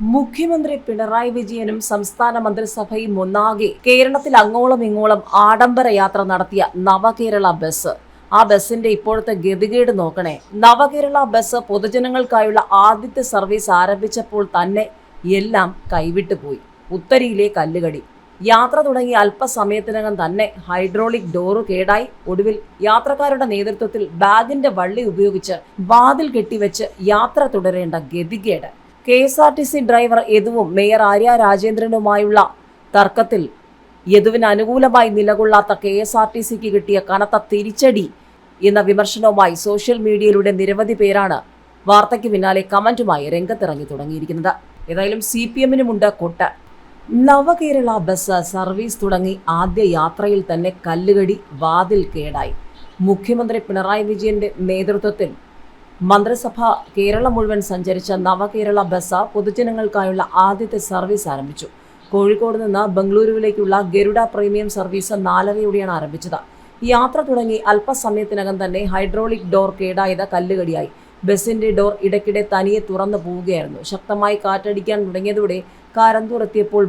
മുഖ്യമന്ത്രി പിണറായി വിജയനും സംസ്ഥാന മന്ത്രിസഭയും ഒന്നാകെ കേരളത്തിൽ അങ്ങോളം ഇങ്ങോളം ആഡംബര യാത്ര നടത്തിയ നവകേരള ബസ്. ആ ബസിന്റെ ഇപ്പോഴത്തെ ഗതികേട് നോക്കണേ. നവകേരള ബസ് പൊതുജനങ്ങൾക്കായുള്ള ആദ്യത്തെ സർവീസ് ആരംഭിച്ചപ്പോൾ തന്നെ എല്ലാം കൈവിട്ടു പോയി. ഉത്തരിയിലെ കല്ലുകടി. യാത്ര തുടങ്ങി അല്പസമയത്തിനകം തന്നെ ഹൈഡ്രോളിക് ഡോറ് കേടായി. ഒടുവിൽ യാത്രക്കാരുടെ നേതൃത്വത്തിൽ ബാഗിന്റെ വള്ളി ഉപയോഗിച്ച് വാതിൽ കെട്ടിവെച്ച് യാത്ര തുടരേണ്ട ഗതികേട്. K S R T C driver യദുവും mayor Arya രാജേന്ദ്രനുമായുള്ള തർക്കത്തിൽ യദുവിന് അനുകൂലമായി നിലകൊള്ളാത്ത കെ എസ് ആർ ടി സിക്ക് കിട്ടിയ കനത്ത തിരിച്ചടി എന്ന വിമർശനവുമായി സോഷ്യൽ മീഡിയയിലൂടെ നിരവധി പേരാണ് വാർത്തയ്ക്ക് പിന്നാലെ കമന്റുമായി രംഗത്തിറങ്ങി തുടങ്ങിയിരിക്കുന്നത്. ഏതായാലും സി പി എമ്മിനുമുണ്ട് കൊട്ട്. നവകേരള ബസ് സർവീസ് തുടങ്ങി ആദ്യ യാത്രയിൽ തന്നെ കല്ലുകടി വാതിൽ കേടായി. മുഖ്യമന്ത്രി പിണറായി വിജയന്റെ നേതൃത്വത്തിൽ മന്ത്രിസഭ കേരളം മുഴുവൻ സഞ്ചരിച്ച നവകേരള ബസ് പൊതുജനങ്ങൾക്കായുള്ള ആദ്യത്തെ സർവീസ് ആരംഭിച്ചു. കോഴിക്കോട് നിന്ന് ബംഗളൂരുവിലേക്കുള്ള ഗരുഡ പ്രീമിയം സർവീസ് നാലരയോടെയാണ് ആരംഭിച്ചത്. യാത്ര തുടങ്ങി അല്പസമയത്തിനകം തന്നെ ഹൈഡ്രോളിക് ഡോർ കേടായത് കല്ലുകടിയായി. ബസിന്റെ ഡോർ ഇടയ്ക്കിടെ തനിയെ തുറന്നു പോവുകയായിരുന്നു. ശക്തമായി കാറ്റടിക്കാൻ തുടങ്ങിയതോടെ കാരന്തൂർ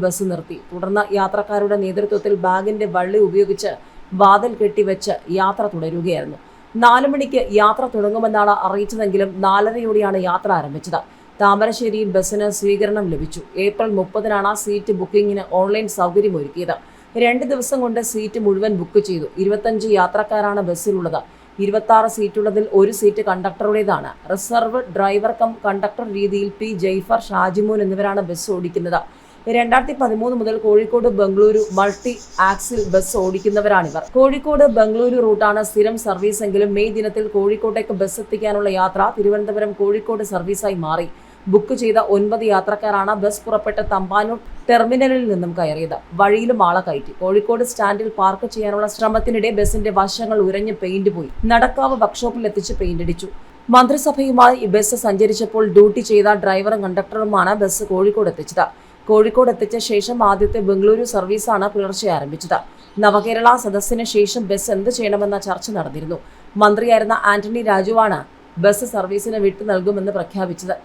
ബസ് നിർത്തി. തുടർന്ന് യാത്രക്കാരുടെ നേതൃത്വത്തിൽ ബാഗിന്റെ വള്ളി ഉപയോഗിച്ച് വാതിൽ കെട്ടിവെച്ച് യാത്ര തുടരുകയായിരുന്നു. നാലു മണിക്ക് യാത്ര തുടങ്ങുമെന്നാണ് അറിയിച്ചതെങ്കിലും നാലരയോടെയാണ് യാത്ര ആരംഭിച്ചത്. താമരശ്ശേരിയിൽ ബസ്സിന് സ്വീകരണം ലഭിച്ചു. ഏപ്രിൽ മുപ്പതിനാണ് സീറ്റ് ബുക്കിംഗിന് ഓൺലൈൻ സൗകര്യമൊരുക്കിയത്. രണ്ട് ദിവസം കൊണ്ട് സീറ്റ് മുഴുവൻ ബുക്ക് ചെയ്തു. ഇരുപത്തഞ്ച് യാത്രക്കാരാണ് ബസ്സിലുള്ളത്. ഇരുപത്തി സീറ്റുള്ളതിൽ ഒരു സീറ്റ് കണ്ടക്ടറുടേതാണ്. റിസർവ് ഡ്രൈവർ കം കണ്ടക്ടർ രീതിയിൽ പി ജയ്ഫർ ഷാജിമോൻ എന്നിവരാണ് ബസ് ഓടിക്കുന്നത്. രണ്ടായിരത്തി പതിമൂന്ന് മുതൽ Kozhikode Bengaluru multi axle bus ഓടിക്കുന്നവരാണിവർ. Kozhikode Bengaluru റൂട്ടാണ് സ്ഥിരം സർവീസ് എങ്കിലും മെയ് ദിനത്തിൽ കോഴിക്കോട്ടേക്ക് ബസ് എത്തിക്കാനുള്ള യാത്ര തിരുവനന്തപുരം കോഴിക്കോട് സർവീസായി മാറി. ബുക്ക് ചെയ്ത ഒൻപത് യാത്രക്കാരാണ് ബസ് പുറപ്പെട്ട തമ്പാനൂർ ടെർമിനലിൽ നിന്നും കയറിയത്. വഴിയിലും ആളെ കയറ്റി. കോഴിക്കോട് സ്റ്റാൻഡിൽ പാർക്ക് ചെയ്യാനുള്ള ശ്രമത്തിനിടെ ബസിന്റെ വശങ്ങൾ ഉരഞ്ഞ് പെയിന്റ് പോയി. നടക്കാവ് വർക്ക്ഷോപ്പിൽ എത്തിച്ച് പെയിന്റ് അടിച്ചു. മന്ത്രിസഭയുമായി ബസ് സഞ്ചരിച്ചപ്പോൾ ഡ്യൂട്ടി ചെയ്ത ഡ്രൈവറും കണ്ടക്ടറുമാണ് ബസ് കോഴിക്കോട് എത്തിച്ചത്. കോഴിക്കോട് എത്തിച്ച ശേഷം ആദ്യത്തെ ബംഗളൂരു സർവീസാണ് പുലർച്ചെ ആരംഭിച്ചത്. നവകേരള സദസ്സിന് ശേഷം ബസ് എന്ത് ചെയ്യണമെന്ന ചർച്ച നടന്നിരുന്നു. മന്ത്രിയായിരുന്ന ആന്റണി രാജുവാണ് ബസ് സർവീസിന് വിട്ടു നൽകുമെന്ന് പ്രഖ്യാപിച്ചത്.